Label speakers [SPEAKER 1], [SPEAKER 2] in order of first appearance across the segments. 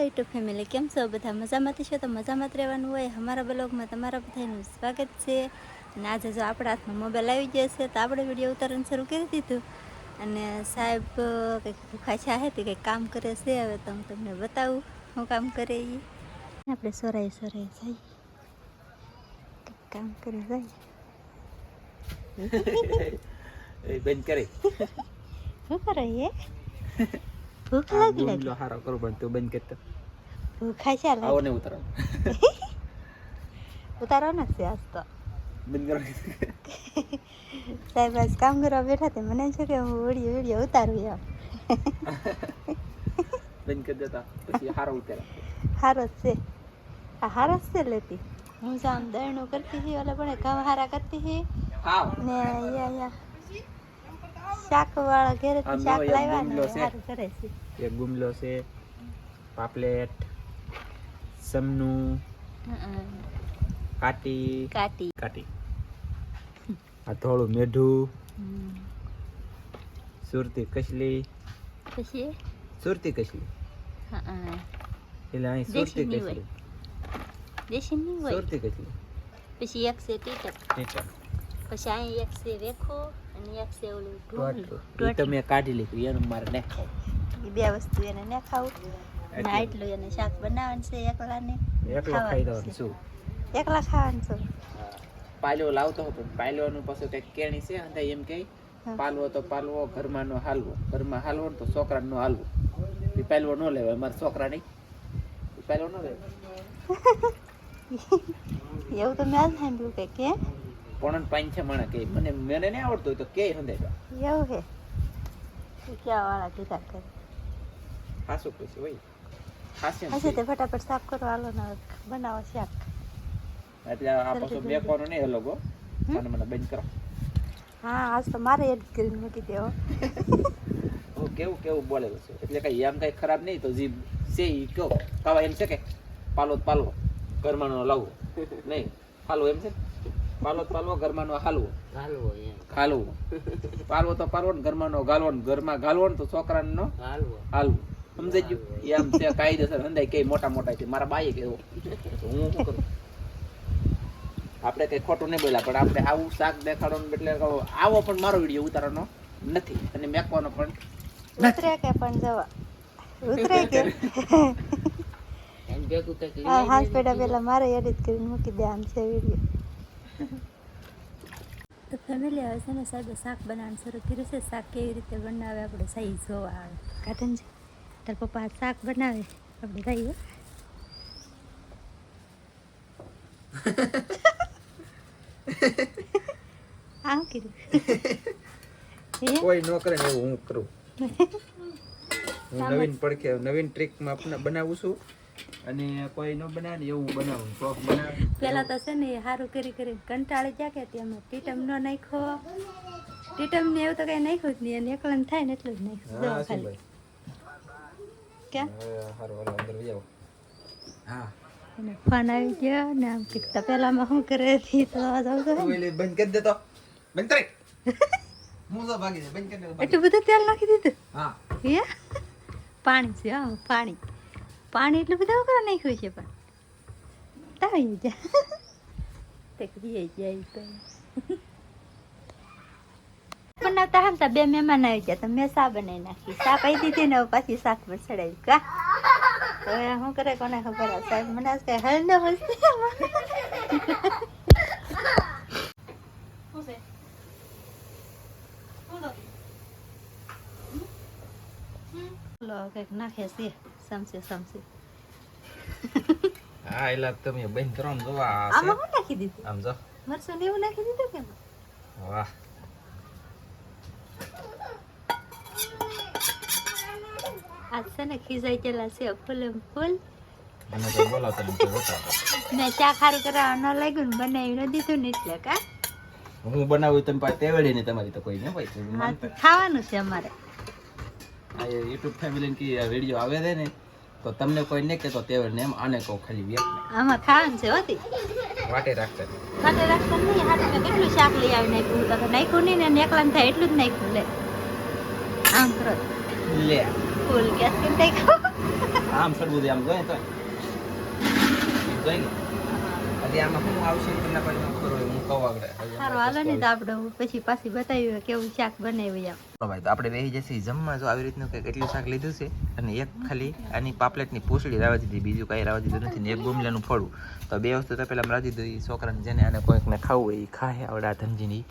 [SPEAKER 1] YouTube family કેમ છો બધા? મજામાંથી છો તો મજામાં જ રહેવાનું હોય. અમારા બ્લોગમાં તમારા બધાનું સ્વાગત છે. અને આજે જો આપણા હાથમાં મોબાઈલ આવી ગયો છે તો આપણે વીડિયો ઉતારવાનું શરૂ કરી દીધું. અને સાહેબ કંઈક ભૂખા છે તે કંઈક કામ કરે છે. હવે તો હું તમને બતાવું શું કામ કરે એ આપણે સોરાય સોરાય જઈએ. કંઈક કામ કરે જાય
[SPEAKER 2] બંધ કરે.
[SPEAKER 1] શું કરે એ ભૂખ લાગી લાગી
[SPEAKER 2] હારો કરું પણ તું બંધ કરતો
[SPEAKER 1] ભૂખા છે
[SPEAKER 2] આવો ને ઉતારો.
[SPEAKER 1] ઉતારો ને છે આજ તો.
[SPEAKER 2] બંધ કરો.
[SPEAKER 1] સાહેબ આજ કામ કરવા બેઠા તે મને છે કે હું ઓડિયો વીડિયો ઉતારું એમ.
[SPEAKER 2] બંધ કરી દેતા. પછી હારો ઉતારો.
[SPEAKER 1] હારો છે. આ હારો છે લેતી. હું જામ દરણું કરતી હી ઓલે પણ કામ હારા કરતી
[SPEAKER 2] હી.
[SPEAKER 1] ને અહીંયા અહીંયા. શાક વાળા ઘરેથી શાક લાવ્યા ને
[SPEAKER 2] છે.
[SPEAKER 1] હારું કરે છે.
[SPEAKER 2] એક ગુમલો છે. પાપલેટ સમનું કાટી.
[SPEAKER 1] કાટી.
[SPEAKER 2] કાટી. આ થોડું મેઢું સુરતી કસલી.
[SPEAKER 1] પછી
[SPEAKER 2] સુરતી કસલી.
[SPEAKER 1] હં.
[SPEAKER 2] એટલે અહીં સુરતી. કસલી.
[SPEAKER 1] દેશી નહીં હોય?
[SPEAKER 2] સુરતી કસલી.
[SPEAKER 1] પછી એક છે ટીટક
[SPEAKER 2] ટીચર
[SPEAKER 1] પછી અહીં એક છે રેખો અને એક છે ઓલું ઢોકળું.
[SPEAKER 2] એ કાઢી લીધું એનું મારે ને
[SPEAKER 1] એ બે વસ્તુ એને ન ખાવું અને
[SPEAKER 2] એટલે.
[SPEAKER 1] એને શાક બનાવવાનું છે એકલાને
[SPEAKER 2] એકલો ખાઈ દઉં શું?
[SPEAKER 1] એકલા ખાવાનું છે.
[SPEAKER 2] પાલ્યો લાવતો હતો પાલ્યોનું પાછું કંઈક કેણી છે અને એમ કે પાલવો તો પાલવો ઘરમાં નો હાલવો. ઘરમાં હાલવો તો છોકરા નો હાલવો. એ પાલવો ન લેવાય મારા છોકરા ની એ પાલવો ન લેવાય.
[SPEAKER 1] એવું તો મેં સાંભળ્યું કે કે
[SPEAKER 2] પણ પાંચ છ માણા કે મને મને નહીં આવડતું તો કે હંદે
[SPEAKER 1] એવું કે ક્યાં વાળા કીધા કરે
[SPEAKER 2] હાસું પછી હોય.
[SPEAKER 1] હાસે તે ફટાફટ સાફ કરો હાલો ને બનાવો શાક.
[SPEAKER 2] એટલે આ પાછો મેકવાનો નહીં એ લોકો મને મને બંધ કરો.
[SPEAKER 1] હા આજ તો મારે એડ કરીને મૂકી દેવો
[SPEAKER 2] હું. કેવું કેવું બોલેલું છે. એટલે કઈ એમ કઈ ખરાબ નહીં તો જીભ છે ઈ કહો કાવા એમ છે કે? પાલો તો પાલવો. લાવો. નહીં. પાલો એમ છે? ને? પાલો પાલવો ઘરમાં હાલવો.
[SPEAKER 3] હાલવો
[SPEAKER 2] હાલવો. પાલવો તો પાલવો ને ઘરમાં નો ગાલવો ને ઘરમાં ગાલવો ને તો છોકરાને નો
[SPEAKER 3] હાલવો.
[SPEAKER 2] હાલવું. સમજાઈ ગયું? એમ છે કાયદેસર હંધાય કે મોટા મોટા છે. મારા બાઈએ કેવો હું શું કરું? આપણે કઈ ખોટું નહીં બોલ્યા પણ આપણે આવું શાક દેખાડો એટલે આવો પણ મારો વીડિયો ઉતારવાનો નથી. અને મેકવાનો પણ
[SPEAKER 1] ઉતરે કે પણ જવા? ઉતરે કે?
[SPEAKER 3] એમ ભેગું
[SPEAKER 1] હાથ પેડા પેલા મારે એડિટ કરીને મૂકી દે આમ છે વીડિયો તો ફેમિલી હવે છે ને સાહેબે શાક બનાવવાનું શરૂ કર્યું છે. શાક કેવી રીતે બનાવે આપણે સહી જોવા આવે. કાઢન છે. તાર પપ્પા શાક બનાવે. આપણે જઈએ આમ કર્યું.
[SPEAKER 2] કોઈ ન કરે એવું હું કરું. હું નવીન પડખે નવીન ટ્રીકમાં બનાવું છું. અને કોઈ નો બનાવે ને એવું બનાવું શોખ બનાવે
[SPEAKER 1] પેલા તો છે ને સારું કરી કરી કંટાળી ગયા કે તેમાં ટીટમ નો નાખો ટીટમ ને એવું તો કઈ નાખ્યું જ નહીં અને એકલન થાય ને એટલું જ નાખ્યું. ખાલી. ક્યાં?
[SPEAKER 2] સારું હાલો અંદર જાવ હા.
[SPEAKER 1] અને ફોન આવી ગયો ને આમ તો પેલામાં શું કરે હતી તો
[SPEAKER 2] બંધ કરી દેતો બંધ કરી.
[SPEAKER 1] એટલું બધું તેલ નાખી દીધું?
[SPEAKER 2] હા?
[SPEAKER 1] પાણી છે હા પાણી. પાણી એટલું બધું કરવા નાખ્યું છે પણ. તાવી જા તે કરીએ જાય તો. બનાવતા હમતા બે મહેમાન આવી ગયા, તો મેં સા બનાવી નાખી. સા પાઈ દીધી ને પાછી શાક પર ચડાવી કા? હવે શું કરે કોને ખબર સાહેબ? મને કઈ હલ ન લો કંઈક નાખે છે સમસે સમસે
[SPEAKER 2] હા એટલે તમે બંધ કરો ને જોવા
[SPEAKER 1] આમાં શું નાખી દીધું?
[SPEAKER 2] આમ જો.
[SPEAKER 1] મરસું એવું નાખી દીધું કે
[SPEAKER 2] વાહ.
[SPEAKER 1] આજ છે ને ખીજાઈ ગયેલા છે ફૂલ એમ ફૂલ.
[SPEAKER 2] મને તો બોલાવતો ને
[SPEAKER 1] મેં ચા ખારું કરવા ન લાગ્યું ને બનાવી ન દીધું ને એટલે કા?
[SPEAKER 2] હું બનાવું તમે પાસે તેવડી નહીં તમારી તો કોઈ ને
[SPEAKER 1] ખાવાનું છે અમારે.
[SPEAKER 2] યુટ્યુબ ફેમિલી કી વીડિયો આવે છે ને તો તમને કોઈ ને કહેતો તેવડ ને એમ આને કહું ખાલી વ્યક્ત.
[SPEAKER 1] આમાં ખાવાનું છે હોતી?
[SPEAKER 2] વાટે રાખતા
[SPEAKER 1] વાટે રાખતા નહીં હાથ મેં કેટલું શાક લઈ આવી નાખ્યું તો નાખ્યું નહીં ને નેકલાન થાય એટલું જ નાખ્યું લે. આમ કરો.
[SPEAKER 2] લે.
[SPEAKER 1] ફૂલ ગેસ કેમ નાખ્યું
[SPEAKER 2] આમ સરબુદી આમ જોઈએ તો જોઈ ને? હજી આમાં શું આવશે એ તમને પછી ખબર હોય હું કહું આગળ.
[SPEAKER 1] સારું હાલો ને તો આપણે પછી પાછી બતાવ્યું કેવું શાક બનાવ્યું એમ.
[SPEAKER 2] તો ભાઈ તો આપણે બેસી જશે જમવા. જો આવી રીતનું કંઈક એટલું શાક લીધું છે અને એક ખાલી આની પાપલેટની પૂછડી રાવા દીધી બીજું કાંઈ રાવા દીધું નથી ને એક ગુમલાનું ફળું. તો બે વસ્તુ તો પહેલાં રાજી દીધું એ છોકરાને જેને આને કોઈકને ખાવું હોય એ ખાય આવડા ધનજીની.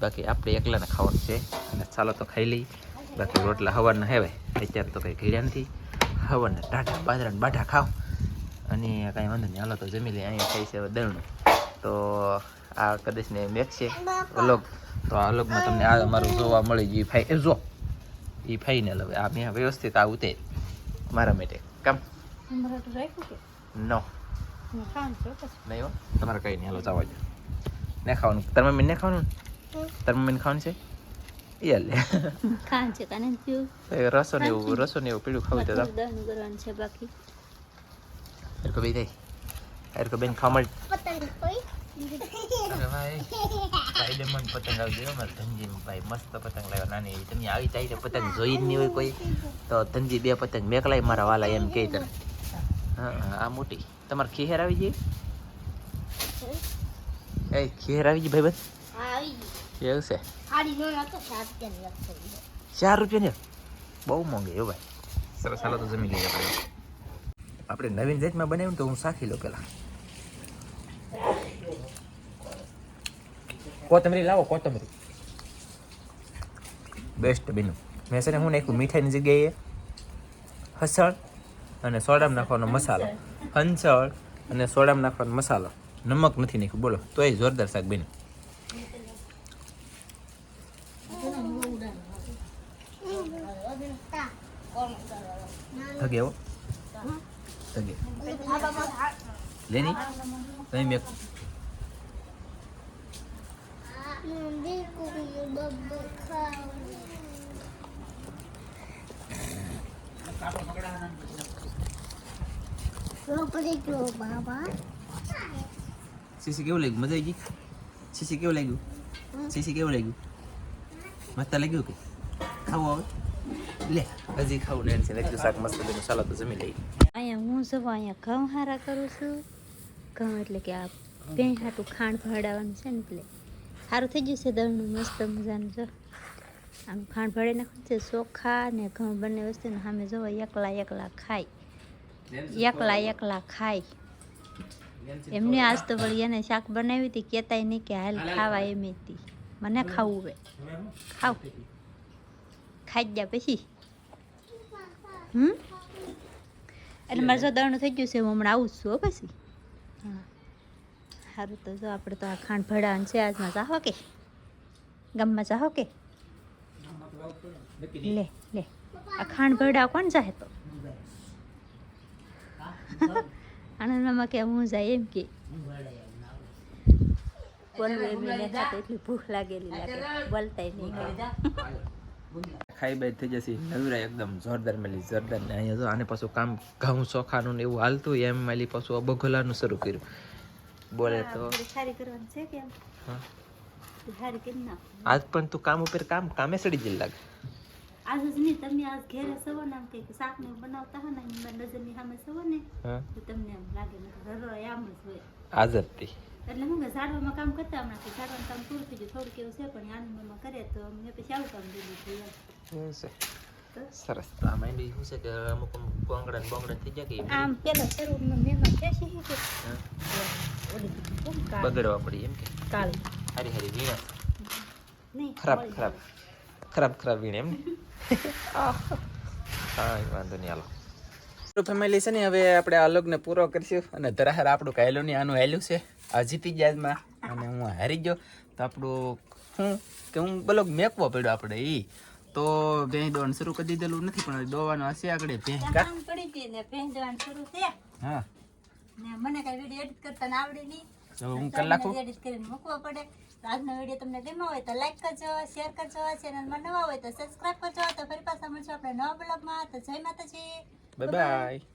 [SPEAKER 2] બાકી આપણે એકલાને ખાવાનું છે અને ચાલો તો ખાઈ લઈ. બાકી રોટલા હવારના હેવાય અત્યારે તો કંઈ ઘીડ્યા નથી. હવારના ટાટા બાજરાના બાઢા ખાવ અને કાંઈ વાંધો નહીં. હાલો તો જમી લઈએ. અહીંયા થઈ છે હવે દળનું. તો આ કદાચ ને મેક છે અલગ. તો આ અલગમાં તમને આ અમારું જોવા મળી ગયું. ફાઈ એ જો એ ફાઈને હવે. આ મેં વ્યવસ્થિત આ ઉતે મારા માટે. કામ? નો. નહીં તમારે કંઈ નહીં. હાલો જવા દો. ને ખાવાનું? તાર મમ્મીને ને ખાવાનું? ને તાર મમ્મીને ખાવાનું છે? એ લે
[SPEAKER 1] ખાન છે કાને
[SPEAKER 2] રસો ને એવું રસો ને એવું પીળું ખાવું તો
[SPEAKER 1] કરવાનું છે બાકી.
[SPEAKER 2] હરકો બે થઈ હરકો બેન ખાવા મળી અરે ભાઈ સ્પાઈડરમેન પતંગ આવી ગયો મારે ધનજી ભાઈ મસ્ત પતંગ લાવ્યો નાની તમે આવી ચાહીને પતંગ જોઈ જ નહીં હોય કોઈ તો ધનજી બે પતંગ મેકલાય મારા વાલા એમ કહે તને હા આ મોટી તમારે ખીહેર આવી ગઈ એ ખીહેર આવી ગઈ ભાઈ બસ એવું છે ચાર રૂપિયા ને બહુ મોંઘી એવું ભાઈ સરસ હાલો તો જમી લઈએ આપણે આપણે નવીન જાતમાં બનાવ્યું તો હું સાખી લો પેલા. કોથમરી લાવો, કોથમરી. બેસ્ટ બીનું મેં છે ને હું નાખ્યું મીઠાઈની જગ્યાએ હસળ અને સોડામાં નાખવાનો મસાલો. હંસળ અને સોડામાં નાખવાનો મસાલો. નમક નથી નાખ્યું, બોલો. તોય જોરદાર શાક બન્યું. થગે હો. થગે લેની, તમે મેં સીસી કેવું લાગ્યું? મજા આવી ગઈ? સીસી કેવું લાગ્યું? સીસી કેવું લાગ્યું? મસ્ત લાગ્યું કે? ખાવું આવે? લે, હજી ખાવું એટલું શાક મસ્ત ચાલો તો જમી લઈએ.
[SPEAKER 1] અહીંયા હું જવા અહીંયા ઘઉં હારા કરું છું. ઘઉં એટલે કે આ ભેં હાટું ખાંડ ભડાવવાનું છે ને એટલે. સારું થઈ ગયું છે દળનું મસ્ત મજાનું, જો. આમ ખાંડ ભળી નાખવાનું છે, ચોખા ને ઘઉં બંને વસ્તુને સામે જો એકલા એકલા ખાય. એકલા એકલા ખાય. એમને આજ તો વળી એને શાક બનાવી હતી કહેતાય નહીં કે હાલ ખાવા એમ હતી. મને ખાવું હવે. ખાવ. ખાઈ જ પછી. હમ? એટલે મારે દળનું થઈ ગયું છે હું હમણાં આવું છું પછી. હા. સારું તો જો આપણે તો આ ખાંડ ભડાવાનું છે આજમાં ચાહો કે? ગામમાં ચાહો કે? લે લે. આ ખાંડ ભડા કોણ જાહે તો? આનંદમાં કે હું જાય એમ કે. બોલવું એટલી ભૂખ લાગેલી લાગે. બોલતા નહીં.
[SPEAKER 2] ખાઈ બાઈ થઈ જશે. નવીરા એકદમ જોરદાર મેલી જોરદાર. ને અહીંયા જો આને પાછું કામ ઘઉં ચોખાનું ને એવું હાલતું એમ મેલી પાછું અબઘોલાનું શરૂ કર્યું. બોલે તો. આજ પણ તું કામ ઉપર કામ કામે સડી જઈ લાગે.
[SPEAKER 1] આજ જ નહીં તમે આજ ઘેરે સવો ને આમ કંઈક શાક ને બનાવતા હો ને નજરની સામે સવો ને તમને એમ લાગે ને આમ જ હોય.
[SPEAKER 2] હાજર જ
[SPEAKER 1] એટલે હું કે ઝાડવામાં કામ કરતા હમણાં કે ઝાડવાનું કામ પૂરું થઈ ગયું થોડુંક એવું છે પણ આનંદમાં કરે તો મેં પછી આવું કામ દીધું
[SPEAKER 2] થયું છે. સરસ. તો આ માંડી શું છે કે અમુક અમુક બોંગડા ને બોંગડા થઈ જાય કે
[SPEAKER 1] આમ પેલા શરૂમાં મહેમાન છે કાળી.
[SPEAKER 2] બગડવા પડી એમ કે?
[SPEAKER 1] કાળી.
[SPEAKER 2] હારી હારી વીણા. ખરાબ ખરાબ. ખરાબ ખરાબ વીણે એમ ને? હા વાંધો નહીં હાલો. ફેમિલી છે ને હવે આપણે આ લગ્ન પૂરો કરીશું. અને ધરાહર આપણું કાયલું આનું હેલું છે. આ જીતી જાજમાં અને હું હારી ગયો. તો આપણું હું કે હું બોલો મેકવો પડ્યો આપણે એ તો ભેં દોવાનું શરૂ કરી દીધેલું નથી પણ દોવાનું હશે આગળ ભેં કા?
[SPEAKER 1] કામ પડી ગઈ ને પહેરવાનું શરૂ છે
[SPEAKER 2] હા.
[SPEAKER 1] મને કઈ વીડિયો એડિટ કરતા આવડી આવડે નહીં.
[SPEAKER 2] તો હું કલાક
[SPEAKER 1] એડિટ કરીને મૂકવો પડે. આજનો વીડિયો તમને ગમ્યો હોય તો લાઈક કરજો શેર કરજો. ચેનલમાં નવા હોય તો સબસ્ક્રાઇબ કરજો. તો ફરી પાછા મળશું આપણે નવા બ્લોગમાં તો જય માતાજી.
[SPEAKER 2] Bye-bye. Bye-bye.